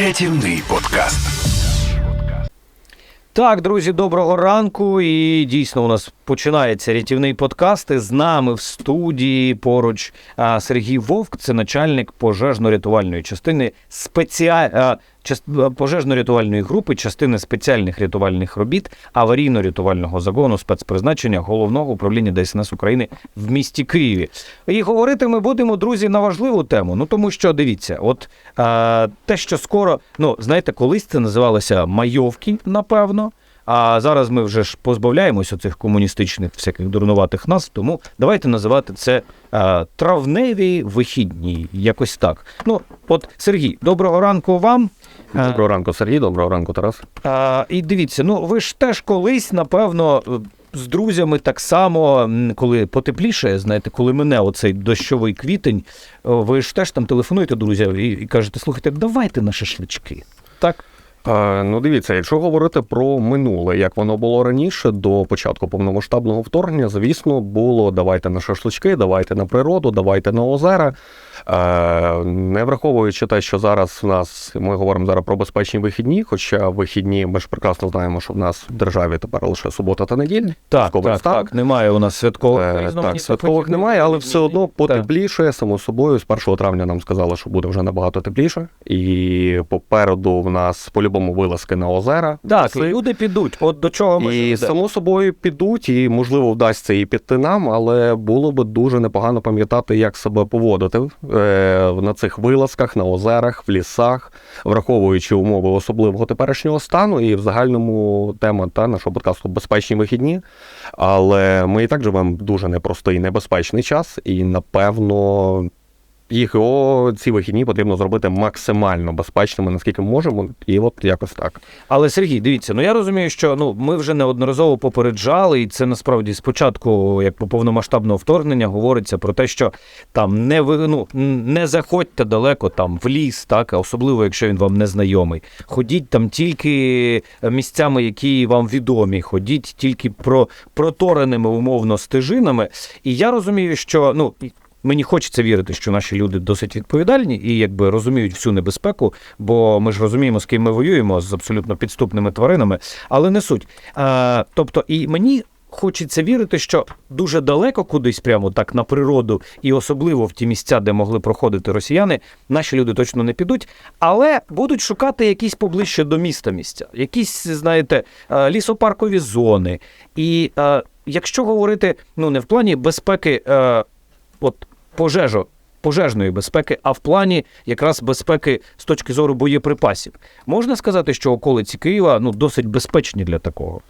Рятівний подкаст. Так, друзі, доброго ранку. І дійсно у нас починається рятівний подкаст. І з нами в студії поруч Сергій Вовк, це начальник пожежно-рятувальної частини спеціаль... а, част... пожежно-рятувальної групи частини спеціальних рятувальних робіт аварійно-рятувального загону спецпризначення головного управління ДСНС України в місті Києві. І говорити ми будемо, друзі, на важливу тему. Ну тому що дивіться, от те, що скоро, ну знаєте, колись це називалося майовки, напевно. А зараз ми вже ж позбавляємося цих комуністичних всяких дурнуватих назв, тому давайте називати це а, травневі вихідні, якось так. Ну, от Сергій, доброго ранку вам. Е, Доброго ранку, Сергій, доброго ранку, Тарас. А, і дивіться, ну ви ж теж колись, напевно, з друзями так само, коли потепліше, знаєте, коли мене оцей дощовий квітень, ви ж теж там телефонуєте друзям і, і кажете, слухайте, давайте на шашлички. Так? Е, ну, дивіться, якщо говорити про минуле, як воно було раніше, до початку повномасштабного вторгнення, звісно, було давайте на шашлички, давайте на природу, давайте на озера. Е, не враховуючи те, що зараз в нас ми говоримо зараз про безпечні вихідні, хоча вихідні ми ж прекрасно знаємо, що в нас в державі тепер лише субота та неділя. Так, так, стан. так, немає у нас святкових. Е, Так, святкових вихідних. немає, але все одно потепліше, само собою. З 1 травня нам сказали, що буде вже набагато тепліше. І попереду в нас по-любому вилазки на озера. Так, люди підуть. От до чого ми І само собою підуть, і можливо вдасться і піти нам, але було би дуже непогано пам'ятати, як себе поводити е, на цих вилазках, на озерах, в лісах, враховуючи умови особливого теперішнього стану, і в загальному тема та нашого подкасту безпечні вихідні. Але ми і так живемо дуже непростий, небезпечний час, і напевно. Їх о, ці вихідні потрібно зробити максимально безпечними, наскільки можемо, і от якось так. Але Сергій, дивіться, ну я розумію, що ну ми вже неодноразово попереджали, і це насправді спочатку, як по повномасштабного вторгнення, говориться про те, що там не ви ну не заходьте далеко там в ліс, так особливо якщо він вам не знайомий. Ходіть там тільки місцями, які вам відомі, ходіть тільки про протореними умовно стежинами. І я розумію, що ну. Мені хочеться вірити, що наші люди досить відповідальні і якби розуміють всю небезпеку, бо ми ж розуміємо, з ким ми воюємо з абсолютно підступними тваринами, але не суть. А, тобто, і мені хочеться вірити, що дуже далеко кудись, прямо так на природу, і особливо в ті місця, де могли проходити росіяни, наші люди точно не підуть, але будуть шукати якісь поближче до міста місця, якісь, знаєте, лісопаркові зони. І е, якщо говорити ну не в плані безпеки. Е, от пожежо, пожежної безпеки, а в плані якраз безпеки з точки зору боєприпасів. Можна сказати, що околиці Києва ну досить безпечні для такого.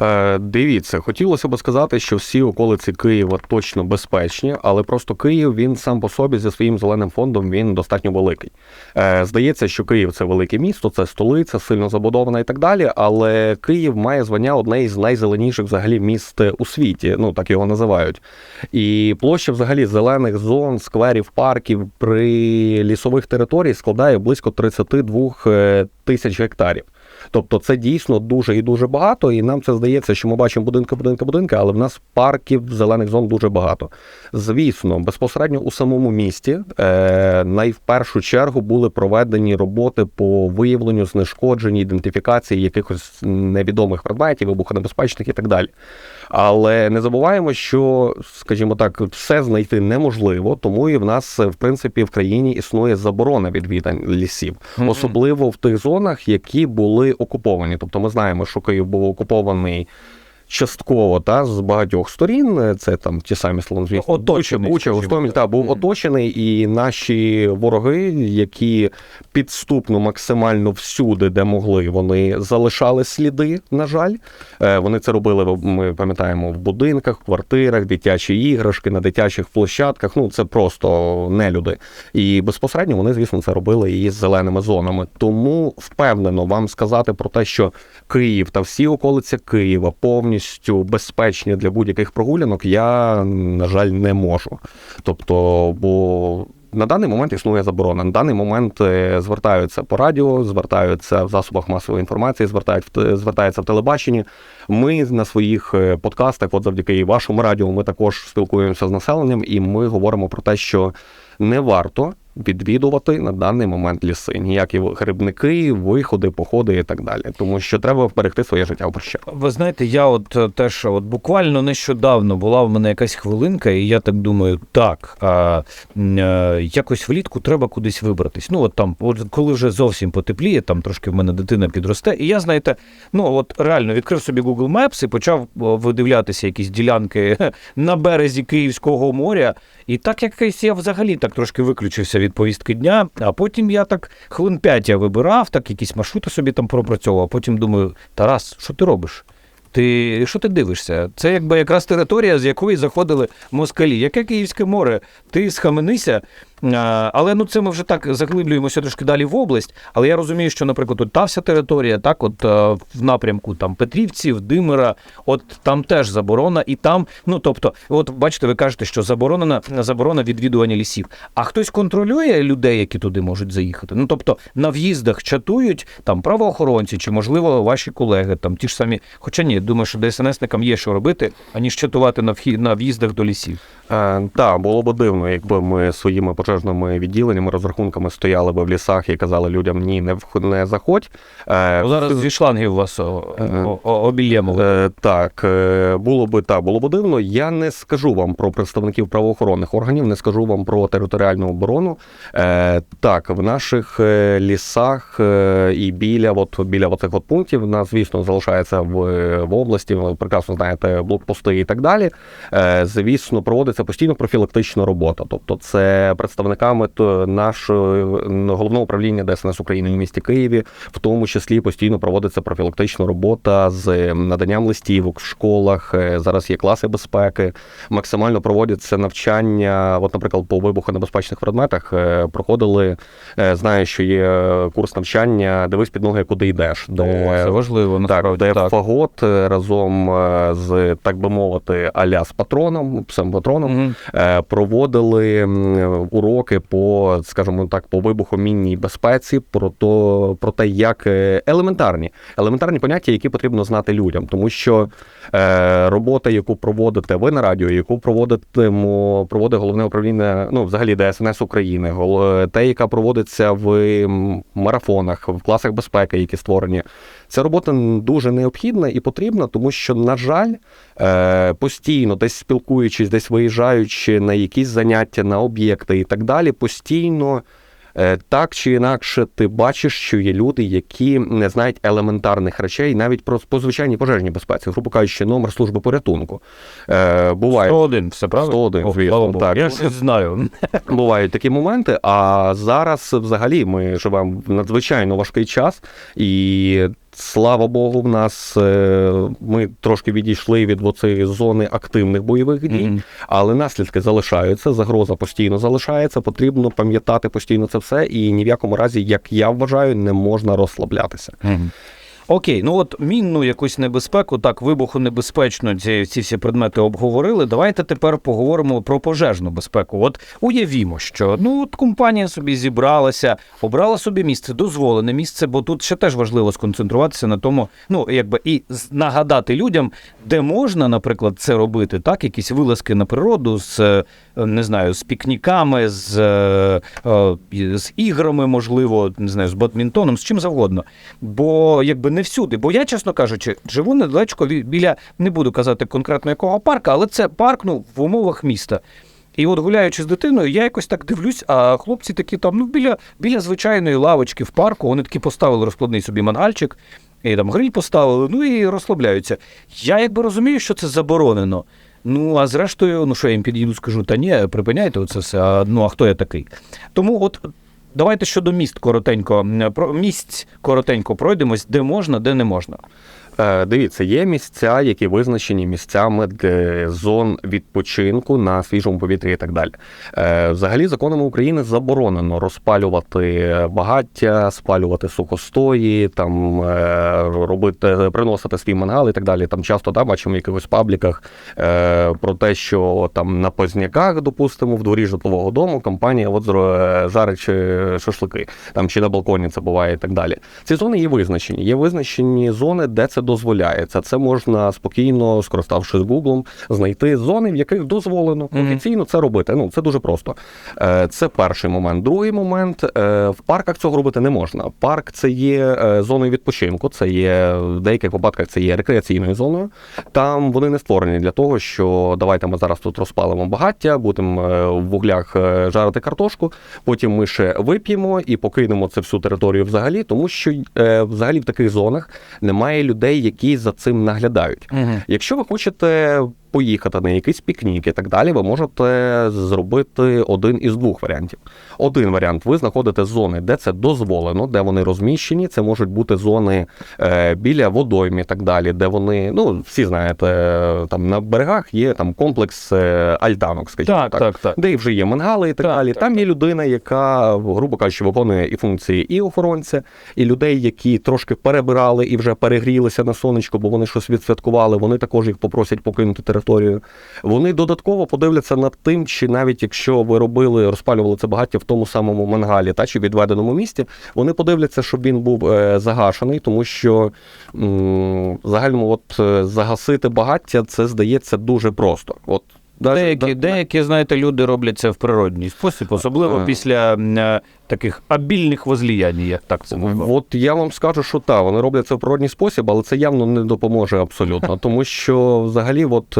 Е, дивіться, хотілося б сказати, що всі околиці Києва точно безпечні, але просто Київ він сам по собі зі своїм зеленим фондом він достатньо великий. Е, здається, що Київ це велике місто, це столиця, сильно забудована і так далі. Але Київ має звання одне із найзеленіших взагалі міст у світі, ну так його називають. І площа взагалі зелених зон, скверів, парків при лісових територій складає близько 32 е, тисяч гектарів. Тобто це дійсно дуже і дуже багато, і нам це здається, що ми бачимо будинки, будинки, будинки, але в нас парків зелених зон дуже багато. Звісно, безпосередньо у самому місті е, найвпершу чергу були проведені роботи по виявленню, знешкодженню, ідентифікації якихось невідомих предметів, вибухонебезпечних і так далі. Але не забуваємо, що, скажімо так, все знайти неможливо, тому і в нас, в принципі, в країні існує заборона відвідань лісів, особливо в тих зонах, які були окуповані. Тобто, ми знаємо, що Київ був окупований. Частково та з багатьох сторін, це там ті самі Слонзвісні, Оточений, Буча, Гостомель, та був Мгм. оточений, і наші вороги, які підступно максимально всюди, де могли, вони залишали сліди. На жаль, Е, вони це робили. Ми пам'ятаємо в будинках, квартирах, дитячі іграшки на дитячих площадках. Ну це просто нелюди. І безпосередньо вони, звісно, це робили і з зеленими зонами. Тому впевнено вам сказати про те, що Київ та всі околиці Києва повністю безпечні для будь-яких прогулянок, я на жаль не можу. Тобто, бо на даний момент існує заборона. На даний момент е, звертаються по радіо, звертаються в засобах масової інформації, звертають звертаються в телебаченні. Ми на своїх е, подкастах, от завдяки вашому радіо, ми також спілкуємося з населенням, і ми говоримо про те, що не варто відвідувати на даний момент ліси. Ніякі грибники, виходи, походи і так далі. Тому що треба вберегти своє життя в борщах. Ви знаєте, я от е, теж от буквально нещодавно була в мене якась хвилинка, і я так думаю, так, а, е, якось влітку треба кудись вибратись. Ну, от там, от коли вже зовсім потепліє, там трошки в мене дитина підросте. І я, знаєте, ну от реально відкрив собі Google Maps і почав видивлятися якісь ділянки на березі Київського моря. І так якось я взагалі так трошки виключився від повістки дня, а потім я так хвилин п'ять я вибирав, так якісь маршрути собі там пропрацьовував, потім думаю, Тарас, що ти робиш? Ти що ти дивишся? Це якби якраз територія, з якої заходили москалі. Яке Київське море? Ти схаменися. А, Але ну це ми вже так заглиблюємося трошки далі в область. Але я розумію, що, наприклад, от та вся територія, так, от е, в напрямку там Петрівців, Димира, от там теж заборона, і там, ну тобто, от бачите, ви кажете, що заборонена заборона відвідування лісів. А хтось контролює людей, які туди можуть заїхати. Ну тобто на в'їздах чатують там правоохоронці, чи можливо ваші колеги, там ті ж самі. Хоча ні, думаю, що ДСНСникам є що робити, аніж чатувати на вхід на в'їздах до лісів. Е, так, було б дивно, якби ми своїми пожежними відділеннями, розрахунками стояли б в лісах і казали людям ні, не не заходь. Е, Ну, зараз зі шлангів вас о, обільємо. Е, так, е, було би так, було б дивно. Я не скажу вам про представників правоохоронних органів, не скажу вам про територіальну оборону. Е, так, в наших е, лісах е, і біля, от, біля оцих от пунктів, нас, звісно, залишається в, в області, ви прекрасно знаєте, блокпости і так далі. Е, звісно, проводиться постійно профілактична робота. Тобто, це представниками то нашого головного управління ДСНС України в місті Києві, в тому числі постійно проводиться профілактична робота з наданням листівок в школах. Е, Зараз є класи безпеки. Максимально проводяться навчання. От, наприклад, по вибухонебезпечних предметах е, проходили. е, Знаю, що є курс навчання, дивись під ноги, куди йдеш. О, Де це важливо, так, де так. фагот е, разом е, з, так би мовити, аля з патроном, псем патроном, е, проводили м, уроки по, скажімо так, по вибухомінній безпеці, про то про те, як е, елементарні, елементарні поняття, які потрібно знати людям, тому що е, робота, яку проводите ви на радіо, яку проводитимо, проводить головне управління, ну взагалі ДСНС України, гол- те, яка проводиться в марафонах, в класах безпеки, які створені. Ця робота дуже необхідна і потрібна, тому що, на жаль, е, постійно, десь спілкуючись, десь виїжджаючи на якісь заняття, на об'єкти і так далі, постійно. е, Так чи інакше, ти бачиш, що є люди, які не знають елементарних речей, навіть про по звичайній пожежній безпеці, грубо кажучи, номер служби порятунку. Е, буває, 101, все правильно? 101, О, звісно, так. Я ж знаю. Бувають такі моменти, а зараз взагалі ми живемо в надзвичайно важкий час, і слава Богу, в нас е, ми трошки відійшли від оцеї зони активних бойових дій, Мгм. але наслідки залишаються, загроза постійно залишається. Потрібно пам'ятати постійно це все, і ні в якому разі, як я вважаю, не можна розслаблятися. Мгм. Окей, ну от мінну якусь небезпеку, так, вибухонебезпечно ці, ці всі предмети обговорили. Давайте тепер поговоримо про пожежну безпеку. От уявімо, що ну от компанія собі зібралася, обрала собі місце, дозволене місце, бо тут ще теж важливо сконцентруватися на тому, ну якби і нагадати людям, де можна, наприклад, це робити, так, якісь вилазки на природу з е, не знаю, з пікніками, з, е, е, з іграми, можливо, не знаю, з бадмінтоном, з чим завгодно. Бо якби не всюди. Бо я, чесно кажучи, живу недалечко біля, не буду казати конкретно якого парка, але це парк ну, в умовах міста. І от гуляючи з дитиною, я якось так дивлюсь, а хлопці такі там, ну, біля, біля звичайної лавочки в парку, вони такі поставили розкладний собі мангальчик, і там гриль поставили, ну і розслабляються. Я якби розумію, що це заборонено. Ну, а зрештою, ну що я їм підійду, скажу, та ні, припиняйте оце все, а, ну а хто я такий? Тому от давайте щодо міст коротенько, про місць коротенько пройдемось, де можна, де не можна. Е, Дивіться, є місця, які визначені місцями де зон відпочинку на свіжому повітрі і так далі. Е, Взагалі, законами України заборонено розпалювати багаття, спалювати сухостої, там е, робити, приносити свій мангал і так далі. Там часто да, бачимо в якихось пабліках про те, що там на позняках, допустимо, в дворі житлового дому компанія от жарить шашлики, там чи на балконі це буває і так далі. Ці зони є визначені. Є визначені зони, де це дозволяється. Це можна спокійно, скориставшись Гуглом, знайти зони, в яких дозволено офіційно це робити. Ну це дуже просто. Е, Це перший момент. Другий момент е, в парках цього робити не можна. Парк це є е, зоною відпочинку, це є в деяких випадках це є рекреаційною зоною. Там вони не створені для того, що давайте ми зараз тут розпалимо багаття, будемо в вуглях жарити картошку. Потім ми ще вип'ємо і покинемо це всю територію взагалі, тому що взагалі в таких зонах немає людей, які за цим наглядають. Угу. Якщо ви хочете поїхати на якийсь пікнік і так далі, ви можете зробити один із двох варіантів. Один варіант ви знаходите зони, де це дозволено, де вони розміщені. Це можуть бути зони е, біля водойм і так далі, де вони, ну всі знаєте, там на берегах є там комплекс е, альтанок, скажімо Так, так, так. де вже є мангали і так, Так, далі. так, Там є людина, яка, грубо кажучи, виконує і функції і охоронця, і людей, які трошки перебирали і вже перегрілися на сонечко, бо вони щось відсвяткували. Вони також їх попросять покинути територію. Вони додатково подивляться над тим, чи навіть якщо ви робили, розпалювали це багаття в тому самому мангалі, та чи відведеному місті, вони подивляться, щоб він був е, загашений, тому що м, загальному, от е, загасити багаття, це здається дуже просто. От даже- Деякі, да- деякі, знаєте, люди роблять це в природній спосіб, особливо а, після м, е, таких обільних возліянь, як так це назвав. От я вам скажу, що так, вони роблять це в природній спосіб, але це явно не допоможе абсолютно. Тому що взагалі, от.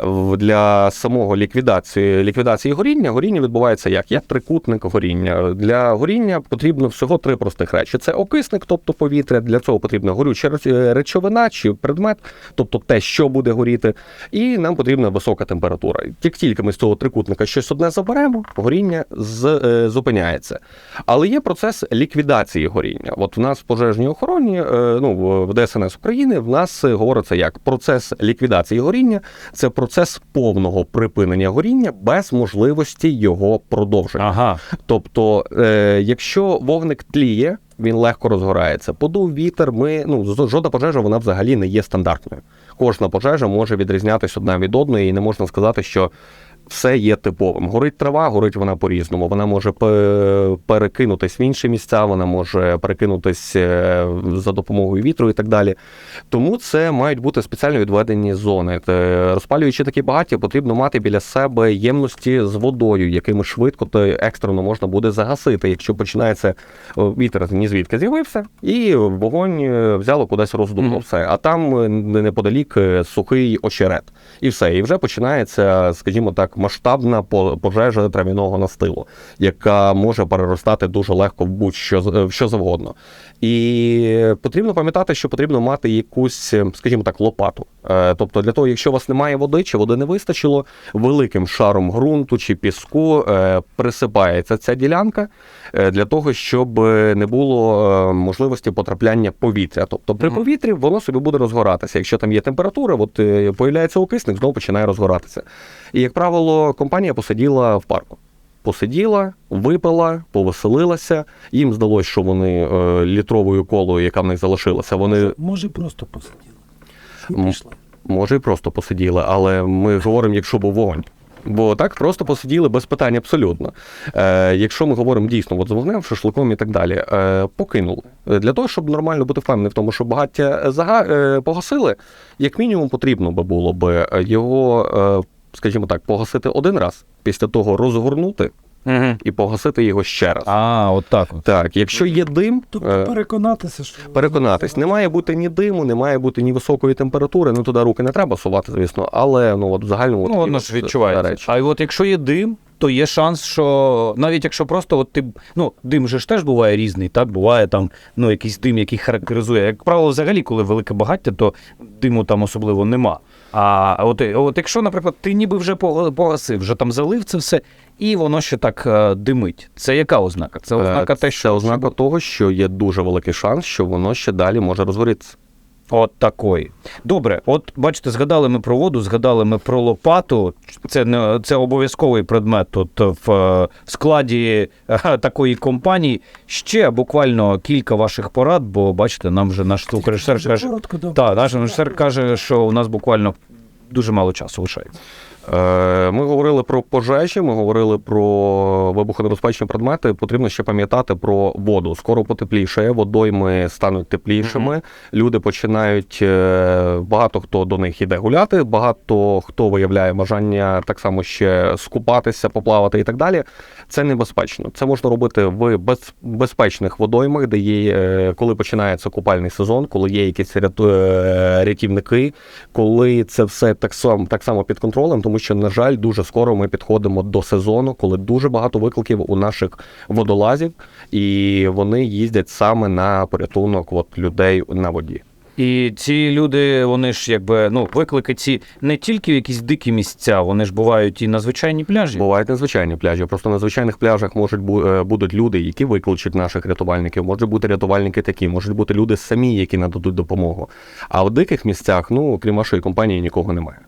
Е, Для самого ліквідації ліквідації горіння горіння відбувається як? Як трикутник горіння. Для горіння потрібно всього три простих речі: це окисник, тобто повітря. Для цього потрібна горюча речовина чи предмет, тобто те, що буде горіти, і нам потрібна висока температура. Як тільки ми з цього трикутника щось одне заберемо, горіння з, е, зупиняється. Але є процес ліквідації горіння. От в нас в пожежній охороні, е, ну в- ДСНС України, в нас е, говориться як процес ліквідації горіння це процес повного припинення горіння без можливості його продовження. Ага. Тобто, е, якщо вогник тліє, він легко розгорається. Подув вітер, ми ну жодна пожежа вона взагалі не є стандартною. Кожна пожежа може відрізнятися одна від одної, і не можна сказати, що. Все є типовим. Горить трава, горить вона по-різному. Вона може перекинутись в інші місця, вона може перекинутись е, за допомогою вітру і так далі. Тому це мають бути спеціально відведені зони. Розпалюючи такі багаття, потрібно мати біля себе ємності з водою, якими швидко та екстрено можна буде загасити, якщо починається вітер ні звідки з'явився, і вогонь е, взяло кудись роздуло Мгм. все. А там е, неподалік е, сухий очерет. І все. І вже починається, скажімо так, масштабна пожежа трав'яного настилу, яка може переростати дуже легко в будь-що з- в що завгодно. І потрібно пам'ятати, що потрібно мати якусь, е, скажімо так, лопату. Е, Тобто, для того, якщо у вас немає води, чи води не вистачило, великим шаром ґрунту чи піску е, присипається ця ділянка е, для того, щоб е, не було е, можливості потрапляння повітря. Тобто при повітрі воно собі буде розгоратися. Якщо там є температура, от е, появляється окисник, знову починає розгоратися. І, як правило, компанія посиділа в парку. Посиділа, випила, повеселилася. Їм здалося, що вони е, літровою колою, яка в них залишилася, вони Може, просто посиділи. Може і просто посиділи, але ми говоримо, якщо був вогонь. Бо так просто посиділи без питань абсолютно. Е, якщо ми говоримо дійсно от з вогнем, шашликом і так далі, е, покинули. Е, Для того, щоб нормально бути впевнений в тому, що багаття зага... е, погасили, як мінімум потрібно би було би е, його, е, скажімо так, погасити один раз, після того розгорнути Угу. і погасити його ще раз. А, от так. От. Так, якщо є дим, Тобто е, переконатися, що переконатись, не має бути ні диму, не має бути ні високої температури. Ну туди руки не треба сувати, звісно, але ну от в загальному Ну, от, воно ж е, відчувається. речі. А от якщо є дим, то є шанс, що навіть якщо просто от ти. Ну, дим же ж теж буває різний, так? Буває там ну, якийсь дим, який характеризує. Як правило, взагалі, коли велике багаття, то диму там особливо нема. А от, от якщо, наприклад, ти ніби вже пога- погасив, вже там залив це все, і воно ще так е, димить. Це яка ознака? Це ознака Е, те, що Це ознака того, що є дуже великий шанс, що воно ще далі може розгорітися. От такої. Добре, от бачите, згадали ми про воду, згадали ми про лопату. Це не це обов'язковий предмет тут в в складі е, такої компанії. Ще буквально кілька ваших порад, бо бачите, нам вже наш звукорежисер каже. коротко, да. Так, наш режисер каже, що у нас буквально дуже мало часу лишається. Е, Ми говорили про пожежі, ми говорили про вибухонебезпечні предмети. Потрібно ще пам'ятати про воду. Скоро потепліше, водойми стануть теплішими. Люди починають е, багато хто до них іде гуляти, багато хто виявляє бажання так само ще скупатися, поплавати і так далі. Це небезпечно. Це можна робити в без, безпечних водоймах, де є, е, коли починається купальний сезон, коли є якісь рятівники, коли це все так само, так само під контролем, тому що, на жаль, дуже скоро ми підходимо до сезону, коли дуже багато викликів у наших водолазів, і вони їздять саме на порятунок от, людей на воді. І ці люди, вони ж якби ну виклики ці не тільки в якісь дикі місця, вони ж бувають і на звичайні пляжі. Бувають незвичайні пляжі. Просто на звичайних пляжах можуть бу- е, будуть люди, які викличуть наших рятувальників. Можуть бути рятувальники такі, можуть бути люди самі, які нададуть допомогу. А в диких місцях, ну крім вашої компанії, нікого немає.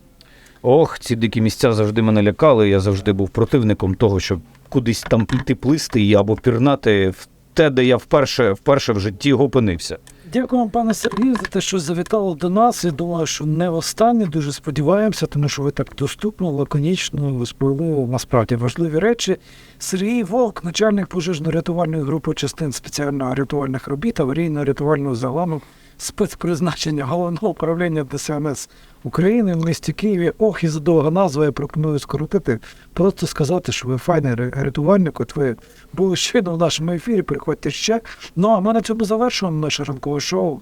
Ох, ці дикі місця завжди мене лякали. Я завжди був противником того, щоб кудись там піти плисти або пірнати в те, де я вперше, вперше в житті опинився. Дякую вам, пане Сергію, за те, що завітали до нас. Я думаю, що не останнє. Дуже сподіваємося, тому що ви так доступно, лаконічно розповіли насправді важливі речі. Сергій Волк, начальник пожежно-рятувальної групи частин спеціального рятувальних робіт, аварійно-рятувального загалу спецпризначення головного управління ДСНС України в місті Києві. Ох, і задовга назва я пропоную скоротити. Просто сказати, що ви файний рятувальник. От ви були щойно в нашому ефірі. Приходьте ще. Ну а ми на цьому завершуємо наше ранкове шоу.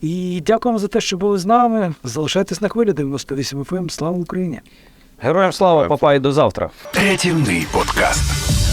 І дякуємо за те, що були з нами. Залишайтесь на хвилі 98 FM. Слава Україні! Героям слава, папа, і до завтра. Рятівний подкаст.